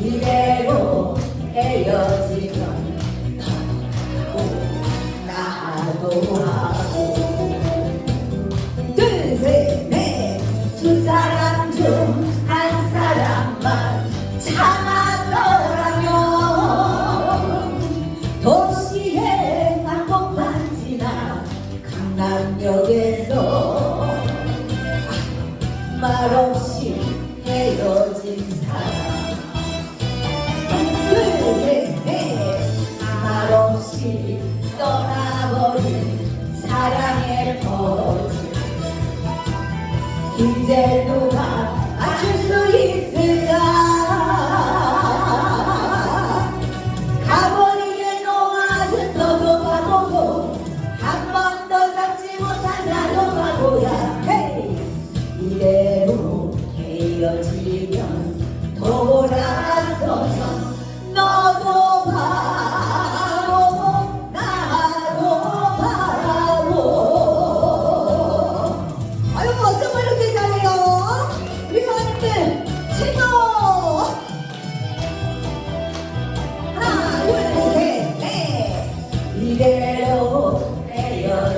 이대로 헤어지면 나도 하고 나도 하고. 둘셋넷두 사람 중 한 사람만 참았더라면. 도시의 낙곡만 지나 강남역에서 아, 말없이 헤어진 사람. 이대로 헤어지면 돌아서서 너도 바라고 나도 바라고. 아유 어쩜 이렇게 잘해요? 우리 아님들 최고 하나 둘셋넷. 이대로 헤어지